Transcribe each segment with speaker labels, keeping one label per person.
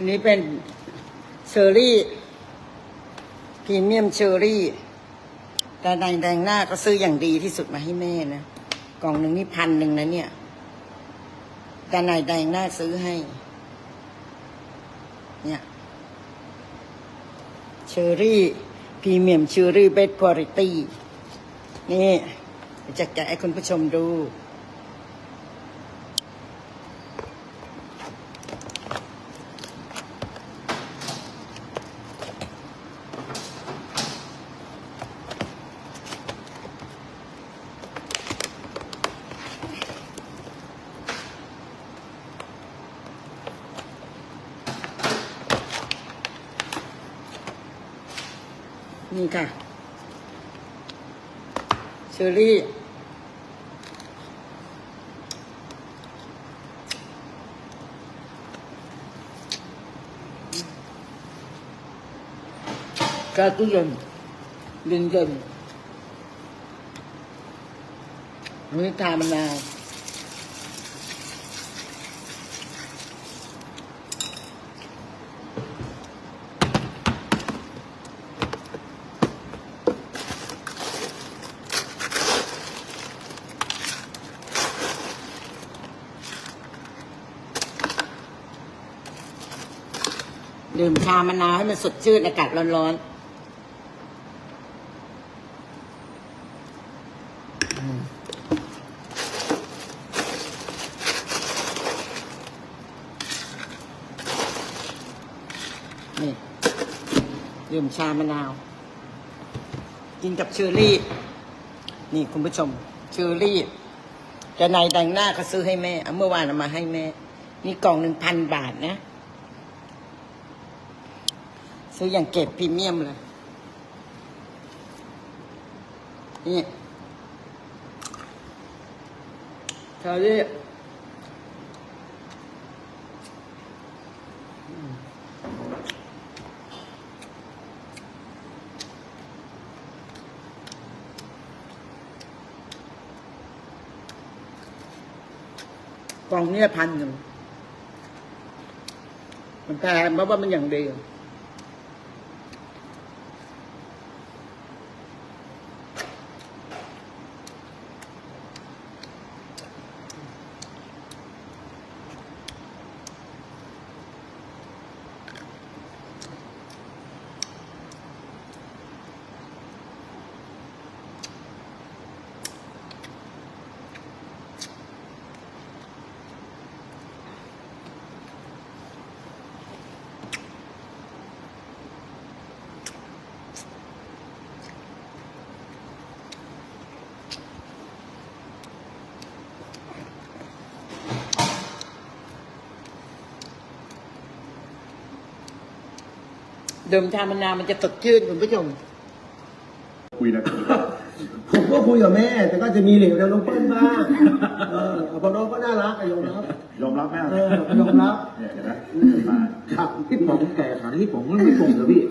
Speaker 1: อันนี้เป็นเชอรี่พรีเมียมเชอรี่ แต่แดงแดงหน้าก็ซื้ออย่างดีที่สุดมาให้แม่นะกล่องหนึ่งนี่พันหนึ่งนะเนี่ยแต่นายแดงหน้าซื้อให้ เนี่ยเชอรี่พรีเมียมเชอรี่เบสคุณภาพนี่จะแกะให้คุณผู้ชมดู นี่ค่ะ เชอรี่ กาตุยนเย็นเย็นอันนี้ทามะนาว ดื่มชามะนาวให้มันสดชื่นอากาศร้อนๆนี่ดื่มชามะนาว กินกับเชอร์รี่ นี่คุณผู้ชม เชอร์รี่จะนายแต่งหน้าก็ซื้อให้แม่อเมื่อวานเอามาให้แม่ นี่กล่องหนึ่งพันบาทนะ ซื้ออย่างเก็บพรีเมียมเลย นี่เชอรี่กล่องนี้พันหนึ่งมันแพงเพราะว่ามันอย่างเดียว เดิมชามะนาวมันจะสดชื่นคุณผู้ชม
Speaker 2: คุยนะ
Speaker 3: ผมก็คุยกับแม่ แต่ก็จะมีเหลวแต่น้องเปิ้ลบ้างเออเพอน้องก็น่ารักอะยอมรับ
Speaker 2: ยอมรับไหม
Speaker 3: เออยอมรับ
Speaker 2: เนี่ยเห็นไหมมา
Speaker 3: ครับ
Speaker 4: พี่ป๋องแต่ฐานที่ป๋องมันไม่ตรงเหรอพี่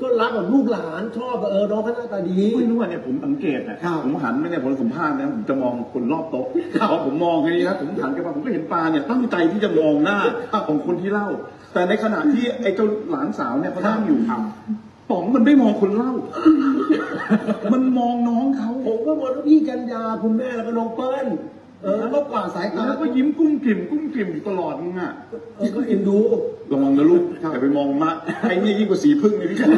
Speaker 3: ก็รักแบบลูกหลานชอบอะเออน้องเขาหน้าตาดี
Speaker 2: ไม่รู้ว่าเนี่ยผมสังเกตนะครับ ผมหันไปเนี่ยผมสัมภาษณ์นะผมจะมองคนรอบโต๊ะ
Speaker 3: ครับ
Speaker 2: พอผมมองไงนะผมหันไปว่าผมก็เห็นปลาเนี่ยตั้งใจที่จะมองหน้า
Speaker 3: ครับ
Speaker 2: ของคนที่เล่าแต่ในขณะที่ไอ้เจ้าหลานสาวเนี่ยเขานั่งอยู่
Speaker 4: ครับ
Speaker 2: ป๋องมันไม่มองคนเล่า มันมองน้องเขา
Speaker 3: ผมก็มองว่าพี่กันยาคุณแม่แล้วก็น้องเปิ้ลเออก็กวาดสายตา
Speaker 2: แล้วก็ยิ้มกุ้มกลิ่มกุ้มกลิ่มอยู่ตลอดมึงอะ
Speaker 3: เออก็เอ็นดู
Speaker 2: ระวังนะลูก
Speaker 3: ครับ
Speaker 2: อย่าไปมองมะไอ้เนี่ยยิ่งกว่าสีพึ่งเลยพี่ชาย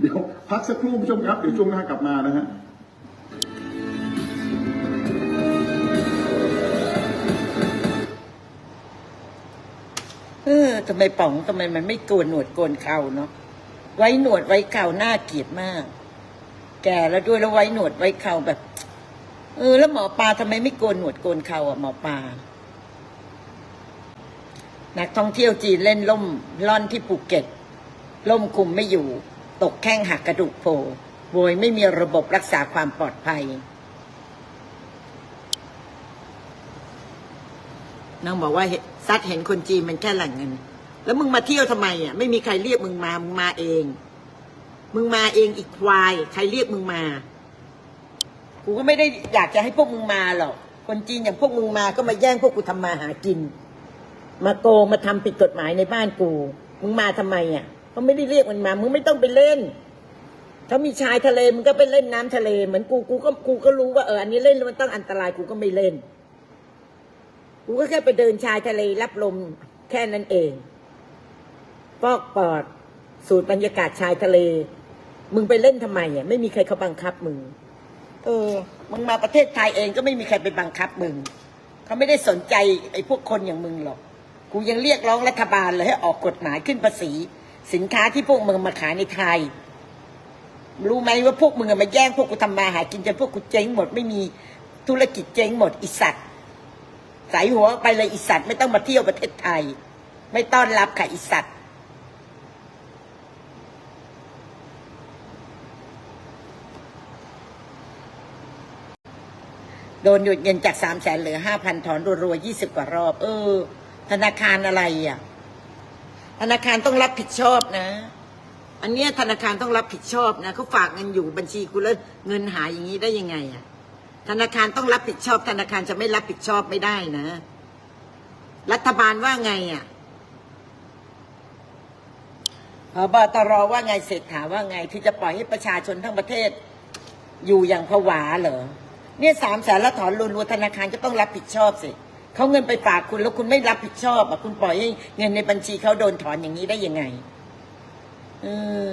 Speaker 2: เดี๋ยวพักสักครู่ผู้ชมครับ เดี๋ยวช่วงหน้ากลับมานะฮะ
Speaker 1: ออทำไมป๋องทำไมมันไม่โกนหนวดโกนเข่าเนาะไว้หนวดไว้เข่าน่าเกลียดมาก แก่แล้วด้วยแล้วไว้หนวดไว้เข่าแบบ เออ แล้วหมอปลาทำไมไม่โกนหนวดโกนเข่าอะหมอปลานักท่องเที่ยวจีนเล่นล่มล่อนที่ภูเก็ต ล่มคุมไม่อยู่ ตกแข้งหักกระดูกโผล่โวยไม่มีระบบรักษาความปลอดภัย นางบอกว่าซัดเห็นคนจีนมันแค่แหล่งเงิน แล้วมึงมาเที่ยวทำไมอะไม่มีใครเรียกมึงมามึงมาเอง มึงมาเองอีกควาย ใครเรียกมึงมากูก็ไม่ได้อยากจะให้พวกมึงมาหรอกคนจีนอย่างพวกมึงมาก็มาแย่งพวกกูทำมาหากิน มาโกงมาทำผิดกฎหมายในบ้านกู มึงมาทำไมอะเขาไม่ได้เรียกมันมา มึงไม่ต้องไปเล่นถ้ามีชายทะเลมึงก็ไปเล่นน้ำทะเลเหมือนกูกูก็กูก็รู้ว่าเอออันนี้เล่นแล้วมันต้องอันตรายกูก็ไม่เล่น กูก็แค่ไปเดินชายทะเลรับลมแค่นั้นเองฟอกปอด สูดบรรยากาศชายทะเล มึงไปเล่นทำไมอะไม่มีใครเขาบังคับมึง เออ มึงมาประเทศไทยเองก็ไม่มีใครไปบังคับมึง เขาไม่ได้สนใจไอ้พวกคนอย่างมึงหรอก กูยังเรียกร้องรัฐบาลเลยให้ออกกฎหมายขึ้นภาษี สินค้าที่พวกมึงมาขายในไทย รู้ไหมว่าพวกมึงมาแย่งพวกกูทำมาหากินจนพวกกูเจ๊งหมดไม่มีธุรกิจเจ๊งหมดอิสัตว์ ใส่หัวไปเลยอิสัตว์ไม่ต้องมาเที่ยวประเทศไทย ไม่ต้อนรับค่ะอิสัตว์โดนหยุดเงินจากสามแสนเหลือห้าพันถอนรัวๆยี่สิบกว่ารอบ เออ ธนาคารอะไรอะ ธนาคารต้องรับผิดชอบนะ อันเนี้ยธนาคารต้องรับผิดชอบนะเขาฝากเงินอยู่บัญชีกูแล้วเงินหายอย่างนี้ได้ยังไงอะ ธนาคารต้องรับผิดชอบ ธนาคารจะไม่รับผิดชอบไม่ได้นะ รัฐบาลว่าไงอะพบตรว่าไงเศรษฐาว่าไงที่จะปล่อยให้ประชาชนทั้งประเทศ อยู่อย่างผวาเหรอเนี่ยสามแสนล้วถอนรัวธนาคารก็ต้องรับผิดชอบสิเขาเงินไปฝากคุณแล้วคุณไม่รับผิดชอบอะคุณปล่อยให้เงินในบัญชีเขาโดนถอนอย่างนี้ได้ยังไงเออ